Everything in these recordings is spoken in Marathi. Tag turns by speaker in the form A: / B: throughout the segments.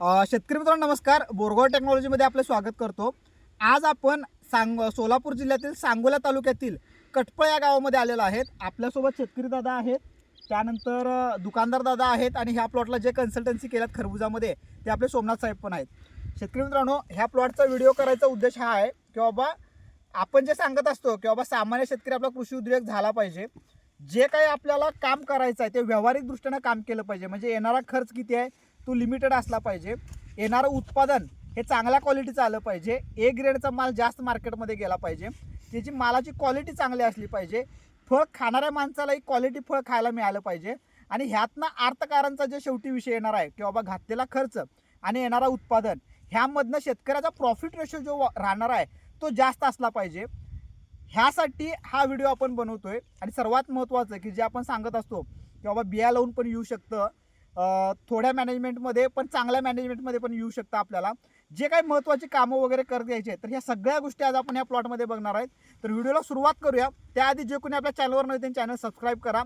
A: शेतकरी मित्रांनो नमस्कार. बोरगाव टेक्नॉलॉजीमध्ये आपलं स्वागत करतो. आज आपण सांग सोलापूर जिल्ह्यातील सांगोला तालुक्यातील कटपळ या गावामध्ये आलेलो आहेत. आपल्यासोबत शेतकरी दादा आहेत. त्यानंतर दुकानदार दादा आहेत आणि ह्या प्लॉटला जे कन्सल्टन्सी केल्यात खरबुजामध्ये ते आपले सोमनाथ साहेब पण आहेत. शेतकरी मित्रांनो ह्या प्लॉटचा व्हिडिओ करायचा उद्देश हा आहे की बाबा आपण जे सांगत असतो की बाबा सामान्य शेतकरी आपला कृषी उद्योग झाला पाहिजे. जे काही आपल्याला काम करायचं आहे ते व्यावहारिक दृष्टीनं काम केलं पाहिजे. म्हणजे येणारा खर्च किती आहे तो लिमिटेड असला पाहिजे. येणारं उत्पादन हे चांगल्या क्वालिटीचं आलं पाहिजे. ए ग्रेडचा माल जास्त मार्केटमध्ये गेला पाहिजे. त्याची मालाची क्वालिटी चांगली असली पाहिजे. फळ खाणाऱ्या माणसालाही क्वालिटी फळ खायला मिळालं पाहिजे. आणि ह्यातनं अर्थकारांचा जे शेवटी विषय येणार आहे की बाबा घातलेला खर्च आणि येणारा उत्पादन ह्यामधनं शेतकऱ्याचा प्रॉफिट रेशो जो राहणार आहे तो जास्त असला पाहिजे. ह्यासाठी हा व्हिडिओ आपण बनवतोय. आणि सर्वात महत्त्वाचं की जे आपण सांगत असतो की बाबा बिया लावून पण येऊ शकतं. थोड्या मॅनेजमेंटमध्ये पण चांगल्या मॅनेजमेंटमध्ये पण येऊ शकतं आपल्याला. जे काही महत्त्वाची कामं वगैरे करत यायचे तर ह्या सगळ्या गोष्टी आज आपण या प्लॉटमध्ये बघणार आहेत. तर व्हिडिओला सुरुवात करूया. त्याआधी जे कोणी आपल्या चॅनलवर नव्हे त्यांनी चॅनल सबस्क्राईब करा.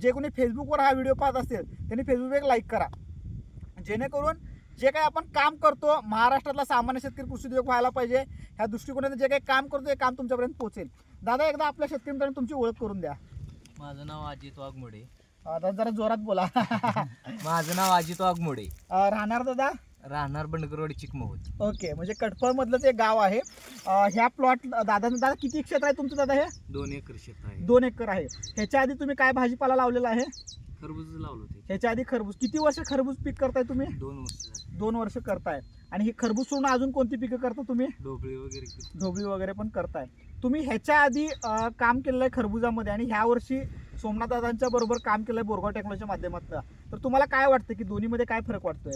A: जे कोणी फेसबुकवर हा व्हिडिओ पाहत असतील त्यांनी फेसबुक एक लाईक करा. जेणेकरून जे काही आपण काम करतो महाराष्ट्रातला सामान्य शेतकरी कृषी उद्योग व्हायला पाहिजे. ह्या दृष्टिकोनाने जे काही काम करतो ते काम तुमच्यापर्यंत पोहोचेल. दादा एकदा आपल्या शेतकरी मित्रांनो तुमची ओळख करून द्या.
B: माझं नाव अजित वाघमोडे.
A: दादा जरा जोरात बोला.
B: माझं नाव अजित वाघमोडे.
A: अं, राहणार दादा?
B: राहणार बंडगरवाडी चिकमहूत
A: ओके म्हणजे कटफळ मधलंच एक गाव आहे. अं, ह्या प्लॉट दादा दादा किती क्षेत्र आहे तुमचं दादा हे?
B: दोन एकर शेत आहे.
A: दोन एकर आहे. ह्याच्या आधी तुम्ही काय भाजीपाला लावलेला आहे?
B: खरबूज लावलं होते.
A: ह्याच्या आधी खरबूज. किती वर्ष खरबूज पीक करताय तुम्ही?
B: दोन वर्ष झाली.
A: दोन वर्ष करताय. आणि ही खरबूज सोडून अजून कोणती पिकं करता तुम्ही?
B: डोबळी वगैरे
A: ढोबळी वगैरे पण करताय. तुम्ही ह्याच्या आधी अं, काम केलेलं आहे खरबुजामध्ये आणि ह्या वर्षी सोमनाथ दादांच्या बरोबर काम केलं आहे बोरगाव टेक्नॉलॉजीच्या माध्यमातून. तर तुम्हाला काय वाटतं की दोन्हीमध्ये काय फरक वाटतोय?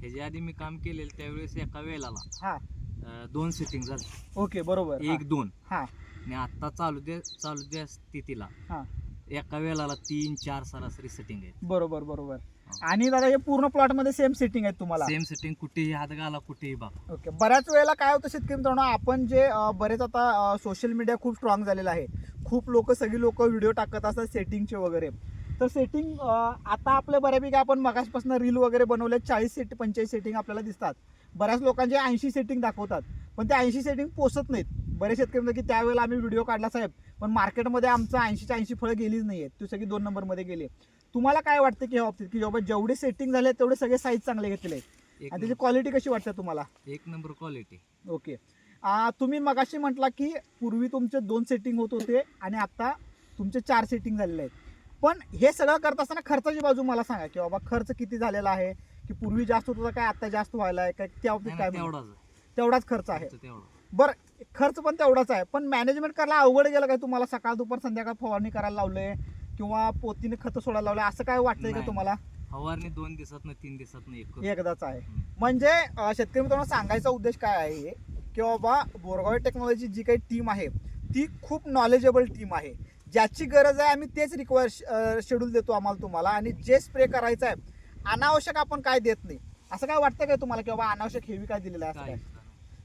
B: ह्याच्या आधी मी काम केलेलं त्यावेळेस एका वेळेला.
A: हा.
B: अं, दोन सेटिंग झाली.
A: ओके बरोबर. हा,
B: एक दोन.
A: हा.
B: आणि आता चालू द्या चालू द्या स्थितीला.
A: हा.
B: एका वेळेला तीन चार सरासरी सेटिंग आहे
A: बरोबर बरोबर. आणि दादा हे पूर्ण प्लॉटमध्ये सेम सेटिंग आहे तुम्हाला?
B: सेम सेटिंग कुठेही हात घाला कुठेही बघा.
A: ओके. बऱ्याच वेळेला काय होतं शेतकरी मित्रांनो आपण जे अं, बरेच आता सोशल मीडिया खूप स्ट्रॉंग झालेलं आहे. खूप लोक सगळी लोक व्हिडिओ टाकत असतात सेटिंगचे वगैरे. तर सेटिंग आता आपल्या बऱ्यापैकी आपण मगासपासून रील वगैरे बनवले चाळीस सेट पंचेचाळीस सेटिंग आपल्याला दिसतात. बऱ्याच लोकांचे ऐंशी सेटिंग दाखवतात. पण ते ऐंशी सेटिंग पोचत नाहीत. बरेच शेतकरी म्हणतात की त्यावेळेला आम्ही व्हिडिओ काढला साहेब पण मार्केटमध्ये आमचं ऐंशीच्या ऐंशी फळं गेलीच नाही आहेत ती सगळी दोन नंबरमध्ये गेली. तुम्हाला काय वाटतं की ह्या बाबतीत? की बाबा जेवढे सेटिंग झाले तेवढे सगळे साईज चांगले घेतले आहेत. आणि त्याची क्वालिटी कशी वाटते तुम्हाला?
B: एक नंबर क्वालिटी
A: ओके. आ, तुम्ही मगाशी म्हटला की पूर्वी तुमचे दोन सेटिंग होत होते आणि आता तुमचे चार सेटिंग झालेले आहेत. पण हे सगळं करत असताना खर्चाची बाजू मला सांगा की बाबा खर्च किती झालेला आहे की पूर्वी जास्त होत होता काय आता जास्त व्हायला आहे काय त्या बाबतीत काय?
B: तेवढाच
A: खर्च आहे. बरं खर्च पण तेवढाच आहे. पण मॅनेजमेंट करायला अवघड गेलं काय तुम्हाला? सकाळ दुपार संध्याकाळ फवारणी करायला लावले किंवा पोतीने खतं सोडायला लावले असं काय वाटतंय का. तुम्हाला?
B: फवारणी दोन दिवसात तीन दिवसात.
A: एकदाच आहे. म्हणजे शेतकरी मित्रांनो सांगायचा उद्देश काय आहे? की बाबा बोरगाव टेक्नॉलॉजी जी काही टीम आहे ती खूप नॉलेजेबल टीम आहे. ज्याची गरज आहे आम्ही तेच रिक्वायर शेड्यूल देतो आम्हाला तुम्हाला. आणि जे स्प्रे करायचं आहे अनावश्यक आपण काय देत नाही. असं काय वाटतं काय तुम्हाला? की बाबा अनावश्यक हेवी काय दिलेलं आहे असं
B: काय?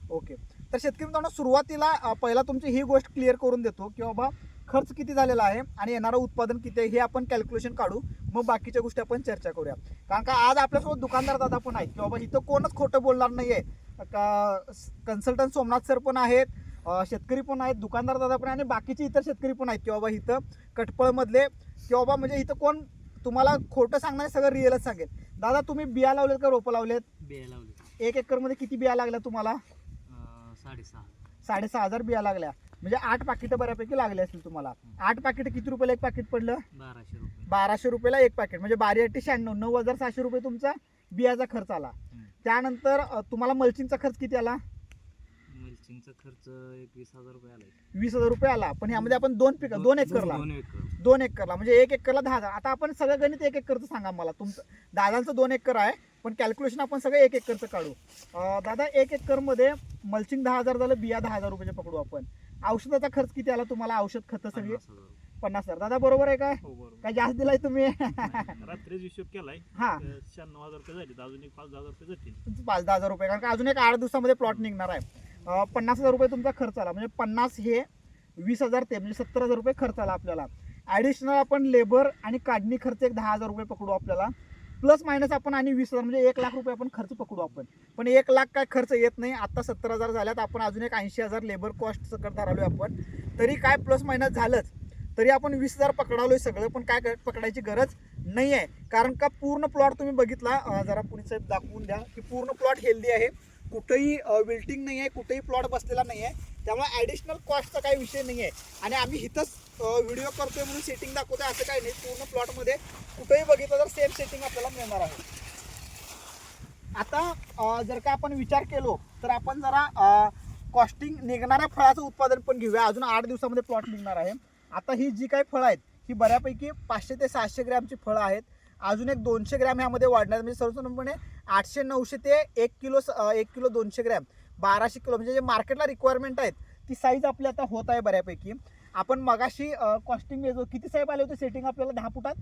A: ओके. तर शेतकरी मित्रांनो सुरुवातीला पहिला तुमची ही गोष्ट क्लिअर करून देतो. की बाबा खर्च किती झालेला आहे आणि येणारं उत्पादन किती आहे हे आपण कॅल्क्युलेशन काढू. मग बाकीच्या गोष्टी आपण चर्चा करूया. कारण का आज आपल्यासोबत दुकानदार दादा पण आहेत. की बाबा इथं कोणच खोटं बोलणार नाही आहे का कन्सल्टंट सोमनाथ सर पण आहेत शेतकरी पण आहेत दुकानदार दादा पण आहे आणि बाकीचे इतर शेतकरी पण आहेत. की बाबा इथं कटपळमधले की बाबा म्हणजे इथं कोण तुम्हाला खोटं सांगणार सगळं रिअलच सांगेल. दादा तुम्ही बिया लावलेत का रोपं लावलेत?
B: बिया लावली
A: एक एकरमध्ये किती बिया लागल्या तुम्हाला?
B: साडेसहा.
A: साडेसहा हजार बिया लागल्या. म्हणजे आठ पाकिटं बऱ्यापैकी लागले असतील तुम्हाला. आठ पाकिटं किती रुपयाला एक पाकिट पडलं?
B: बाराशे रुपये.
A: बाराशे रुपयाला एक पाकिट. म्हणजे बारी अट्टी शहाण्णव नऊ हजार सहाशे रुपये तुमचा बियाचा खर्च आला. त्यानंतर अं, तुम्हाला मल्चिंगचा खर्च किती आला?
B: मल्चिंगचा खर्च एक वीस हजार रुपये आलाय.
A: वीस हजार रुपये आला. पण यामध्ये आपण दोन पिक दोन एकरला.
B: दोन एकर.
A: दोन एकरला. म्हणजे एक एकरला दहा हजार. आता आपण सगळं गणित एक एकरचं सांगा मला. तुमचं दादांचं दोन एकर आहे पण कॅल्क्युलेशन आपण सगळं एक एकरचं काढू. अं, दादा एक एकरमध्ये मल्चिंग दहा हजार झालं बिया दहा हजार रुपयाचे पकडू आपण. औषधाचा खर्च किती आला तुम्हाला? औषध खतं सगळी
B: पन्नास हजार. रुपये.
A: पन्नास हजार. दादा बरोबर आहे काय?
C: हो बरोबर.
A: काय जास्त दिलाय तुम्ही?
C: रात्रीच हिशोब केलाय.
A: हा.
C: तर शहाण्णव हजार रुपये झाले. तर अजून एक पाच दहा हजार रुपये जातील
A: पाच दहा हजार रुपये. कारण का अजून एक आठ दिवसामध्ये प्लॉट निघणार आहे. अं, पन्नास हजार रुपये तुमचा खर्च आला. म्हणजे पन्नास हे वीस हजार ते म्हणजे सत्तर हजार रुपये खर्च आला आपल्याला. ॲडिशनल आपण लेबर आणि काढणी खर्च एक दहा हजार रुपये पकडू आपल्याला. प्लस मायनस आपण आणि वीस हजार म्हणजे एक लाख रुपये आपण खर्च पकडू आपण. पण एक लाख काय खर्च येत नाही. आता सत्तर हजार झाल्यात. आपण अजून एक ऐंशी हजार लेबर कॉस्ट सकट धरालोय आपण. तरी काय प्लस मायनस झालंच. तरी आपण वीस हजार पकडालोय सगळं पण काय पकडायची गरज नाही आहे कारण का पूर्ण प्लॉट तुम्ही बघितला जरा पुणे साहेब दाखवून द्या की पूर्ण प्लॉट हेल्दी आहे. कुठेही विल्टिंग नाही आहे कुठेही प्लॉट बसलेला नाही आहे त्यामुळे ॲडिशनल कॉस्टचा काही विषय नाही आहे आणि आम्ही इथंच व्हिडिओ करतोय म्हणून सेटिंग दाखवतोय असं काही नाही. पूर्ण प्लॉटमध्ये कुठेही बघितलं तर सेम सेटिंग आपल्याला मिळणार आहे. आता जर का आपण विचार केलो तर आपण जरा कॉस्टिंग निघणाऱ्या फळाचं उत्पादन पण घेऊया. अजून आठ दिवसामध्ये प्लॉट निघणार आहे. आता ही जी काही फळं आहेत ही बऱ्यापैकी पाचशे ते सहाशे ग्रॅमची फळं आहेत. अजून एक दोनशे ग्रॅम ह्यामध्ये वाढणार म्हणजे सर्वसाधारणपणे आठशे नऊशे ते एक किलो स- एक किलो दोनशे ग्रॅम बाराशे किलो. म्हणजे जे मार्केटला रिक्वायरमेंट आहेत ती साईज आपली आता होत आहे बऱ्यापैकी. आपण मगाशी कॉस्टिंग जो किती साहेब आले होते सेटिंग आपल्याला? दहा फुटात?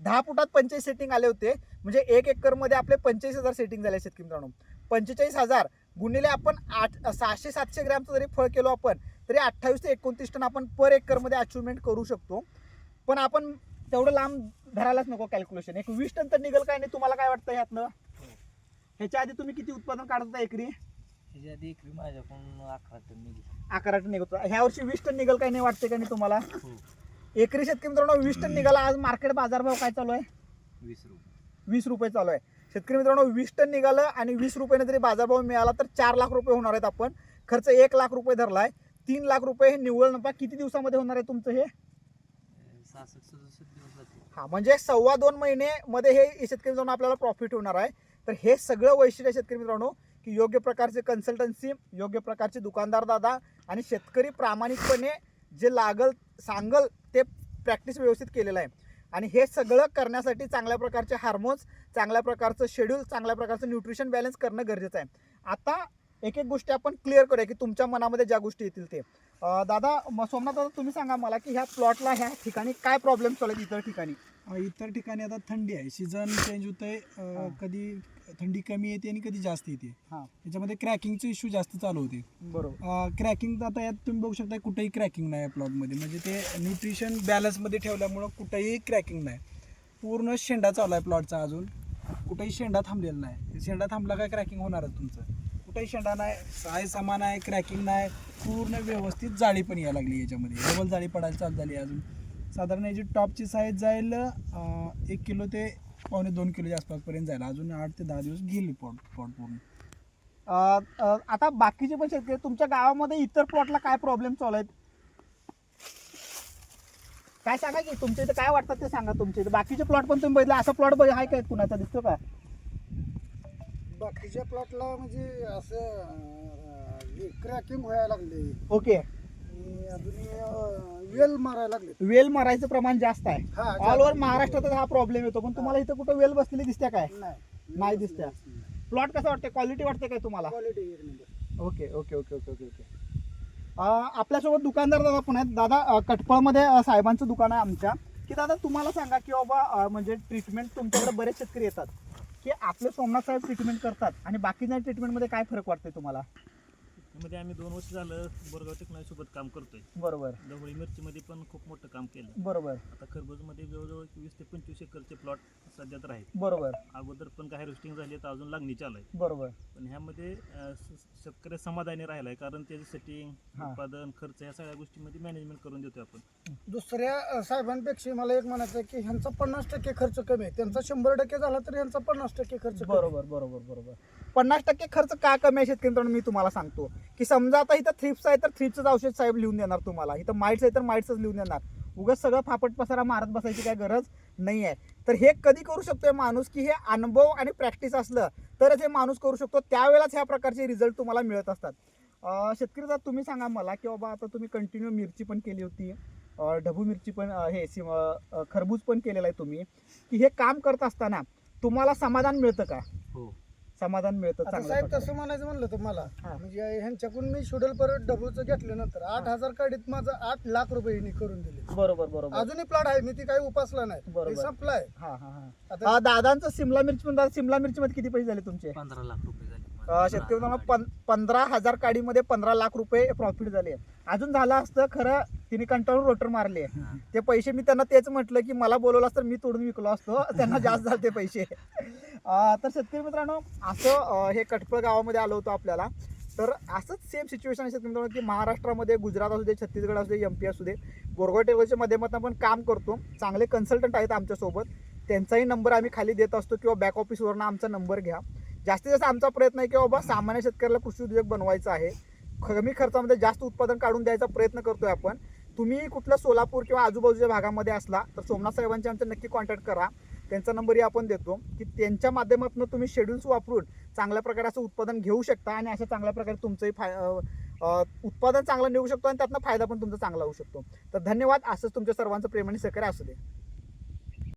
A: दहा फुटात पंचेचाळीस सेटिंग आले होते. म्हणजे एक एकरमध्ये आपले पंचेचाळीस हजार सेटिंग झाले शेतकरी मित्रांनो. पंचेचाळीस हजार गुणिले आपण आठ सहाशे सातशे ग्रॅमचं जरी फळ केलो आपण तरी अठ्ठावीस ते एकोणतीस टन आपण पर एकरमध्ये अचिव्हमेंट करू शकतो. पण आपण तेवढं लांब धरायलाच नको कॅल्क्युलेशन एक वीस टन तर निघेल काय नाही? तुम्हाला काय वाटतं ह्यातनं ह्याच्या आधी तुम्ही किती उत्पादन काढत होता एकरी?
B: ह्याच्या आधी एकरी माझ्याकडून अकरा टन निघेल.
A: अकरा टन निघत ह्या वर्षी वीस टन निघेल काय नाही वाटते का नाही तुम्हाला?
B: हो.
A: एकरी शेतकरी मित्रांनो वीस टन निघाला. आज मार्केट बाजारभाव काय चालू आहे?
B: वीस रुपये.
A: वीस रुपये चालू आहे. शेतकरी मित्रांनो वीस टन निघालं आणि वीस रुपयाने जरी बाजारभाव मिळाला तर चार लाख रुपये होणार आहेत आपण. खर्च एक लाख रुपये धरलाय. तीन लाख रुपये हे निव्वळ नफा किती दिवसामध्ये होणार आहे तुमचं हे? हा म्हणजे सव्वा दोन महिने मध्ये हे शेतकरी मित्रांनो आपल्याला प्रॉफिट होणार आहे. तर हे सगळं वैशिष्ट्य शेतकरी मित्रांनो की योग्य प्रकारचे कन्सल्टन्सी योग्य प्रकारचे दुकानदार दादा आणि शेतकरी प्रामाणिकपणे जे लागल सांगल ते प्रॅक्टिस व्यवस्थित केलेलं आहे. आणि हे सगळं करण्यासाठी चांगल्या प्रकारचे हार्मोन्स चांगल्या प्रकारचं शेड्यूल चांगल्या प्रकारचं न्यूट्रिशन बॅलन्स करणं गरजेचं आहे. आता एक एक गोष्टी आपण क्लिअर करूया की तुमच्या मनामध्ये ज्या गोष्टी येतील ते. दादा सोमनाथ दादा तुम्ही सांगा मला की ह्या प्लॉटला ह्या ठिकाणी काय प्रॉब्लेम चालू आहेत इतर ठिकाणी?
D: इतर ठिकाणी आता थंडी आहे. सीझन चेंज होतंय. अ,
A: हा.
D: कधी थंडी कमी येते आणि कधी जास्त येते.
A: हा.
D: त्याच्यामध्ये क्रॅकिंगचे इश्यू जास्त चालू होते.
A: बरोबर.
D: क्रॅकिंग आता यात तुम्ही बघू शकता कुठेही क्रॅकिंग नाही प्लॉटमध्ये म्हणजे ते न्यूट्रिशन बॅलन्समध्ये ठेवल्यामुळं कुठेही क्रॅकिंग नाही. पूर्ण शेंडा चालू आहे प्लॉटचा अजून. कुठेही शेंडा थांबलेला नाही. शेंडा थांबला काय क्रॅकिंग होणारच तुमचं. कुठेही शेंडा नाही साय सामान आहे क्रॅकिंग नाही पूर्ण व्यवस्थित जाळी पण यायला लागली याच्यामध्ये. डबल जाळी पडायला चालू झाली अजून. साधारण याची टॉपची साईज जाईल एक किलो ते पावणे दोन किलोच्या आसपासपर्यंत जाईल. अजून आठ ते दहा दिवस गेली पॉट पॉट पूर्ण.
A: अ, अ, आता बाकीचे पण शेतकरी तुमच्या गावामध्ये इतर प्लॉटला काय प्रॉब्लेम चालू आहेत? काय सांगा की तुमच्या इथे काय वाटतं ते सांगा तुमच्या इथे. बाकीचे प्लॉट पण तुम्ही बघितलं असा प्लॉट बघ आहे काय कुणाचा दिसतो का?
E: बाकीच्या प्लॉटला म्हणजे असं क्रॅकिंग व्हायला लागले.
A: ओके.
E: आणि अजून वेल मारायला लागले
A: वेल मारायचं प्रमाण जास्त आहे.
E: हा
A: ऑल ओव्हर महाराष्ट्रातच हा प्रॉब्लेम येतो पण तुम्हाला इथं कुठं वेल बसलेली दिसते काय?
E: नाही.
A: नाही दिसत्या. प्लॉट कसं वाटतं क्वालिटी वाटते काय तुम्हाला?
E: Quality
A: okay okay okay okay okay okay. अं, आपल्यासोबत दुकानदार दादा पण आहेत. दादा अं, कटपळमध्ये अं, साहेबांचं दुकान आहे आमच्या. की दादा तुम्हाला सांगा की बाबा अं, म्हणजे ट्रीटमेंट तुमच्याकडे बरेच शेतकरी येतात. की आपले सोमनाथ साहेब ट्रीटमेंट करतात आणि बाकीच्या ट्रीटमेंटमध्ये काय फरक वाटतोय तुम्हाला?
C: मध्ये आम्ही दोन वर्ष झालं बोरगाव टेक्नॉलॉजी सोबत काम करतोय.
A: बरोबर.
C: डवळी मिरचीमध्ये पण खूप मोठं काम केलं
A: बरोबर.
C: आता खरबूजमध्ये जवळजवळ वीस ते पंचवीस एकरचे प्लॉट सध्या तर आहेत
A: बरोबर.
C: अगोदर पण काही हार्वेस्टिंग झाली तर अजून लागणी चालू आहे
A: बरोबर.
C: पण ह्यामध्ये अं, स- शेतकरी समाधानी राहिला आहे कारण त्याचं सेटिंग
A: हा.
C: उत्पादन खर्च या सगळ्या गोष्टीमध्ये मॅनेजमेंट करून देतोय आपण.
E: दुसऱ्या अ, साहेबांपेक्षा मला एक म्हणायचं आहे की ह्यांचा पन्नास टक्के खर्च कमी आहे. त्यांचा शंभर टक्के झाला तर ह्यांचा पन्नास टक्के खर्च कमी आहे.
A: बरोबर बरोबर बरोबर. पन्नास टक्के खर्च का कमी आहे शेतकरी मित्रांनो मी तुम्हाला सांगतो. की समजा आता इथं थ्रिप्स आहे तर थ्रिप्सच औषध साहेब लिहून देणार तुम्हाला. इथं माइट्स आहे तर माइट्सच लिहून देणार. उगाच सगळं फापट पसारा मारत बसायची काय गरज नाही आहे तर हे कधी करू शकतोय माणूस? की हे अनुभव आणि प्रॅक्टिस असलं तरच हे माणूस करू शकतो. त्यावेळेलाच ह्या प्रकारचे रिझल्ट तुम्हाला मिळत असतात. शेतकरी दादा तुम्ही सांगा मला की बाबा आता तुम्ही कंटिन्यू मिरची पण केली होती. ढबू मिरची पण हे खरबूज पण केलेलं आहे तुम्ही. की हे काम करत असताना तुम्हाला समाधान मिळतं का?
B: हो.
A: समाधान मिळतं
E: आता
A: चांगल्या
E: साहेब
A: प्रकारे.
E: तसं म्हणायचं म्हणलं तर मला
A: हा.
E: म्हणजे ह्यांच्याकडून मी शेड्यूल परत डबलचं घेतल्यानंतर आठ हजार काढीत माझं आठ लाख रुपये ह्यांनी करून दिले.
A: बरोबर बरोबर.
E: अजूनही प्लॉट आहे मी ती काही उपासला नाही.
A: बरोबर.
E: हे संपलाय.
A: हा हा हा.
E: आता
A: दादांचं सिमला मिरची दादा सिमला मिरची मध्ये किती पैसे झाले तुमचे?
B: पंधरा लाख रुपये झाले.
A: शेतकरी मित्रांनो पं पंधरा हजार काडीमध्ये पंधरा लाख रुपये प्रॉफिट झाले अजून झालं असतं खरं तिने कंटाळून रोटर मारले. ते पैसे मी त्यांना तेच म्हटलं की मला बोलवलं असतं मी तोडून विकलो असतो. त्यांना जास्त झाले ते पैसे. तर शेतकरी मित्रांनो असं हे कटपळ गावामध्ये आलो होतो आपल्याला. तर असंच सेम सिच्युएशन शेतकरी मित्रांनो की महाराष्ट्रामध्ये गुजरात असू दे छत्तीसगड असू दे एम पी असू दे बोरगोड टेबलच्या माध्यमातून आपण काम करतो. चांगले कन्सल्टंट आहेत आमच्यासोबत. त्यांचाही नंबर आम्ही खाली देत असतो किंवा बॅक ऑफिसवरनं आमचा नंबर घ्या. जास्तीत जास्त आमचा प्रयत्न आहे की बाबा सामान्य शेतकऱ्याला कृषी उद्योग बनवायचा आहे. कमी खर्चामध्ये जास्त उत्पादन काढून द्यायचा प्रयत्न करतोय आपण. तुम्ही कुठलं सोलापूर किंवा आजूबाजूच्या भागामध्ये असला तर सोमनाथ साहेबांचे आमच्या नक्की कॉन्टॅक्ट करा. त्यांचा नंबरही आपण देतो. की त्यांच्या माध्यमातून तुम्ही शेड्यूल्स वापरून चांगल्या प्रकारे असं उत्पादन घेऊ शकता आणि अशा चांगल्या प्रकारे तुमचंही फाय उत्पादन चांगलं निघू शकतो आणि त्यातनं फायदा पण तुमचा चांगला होऊ शकतो. तर धन्यवाद. असंच तुमच्या सर्वांचं प्रेम आणि सहकार्य असू दे.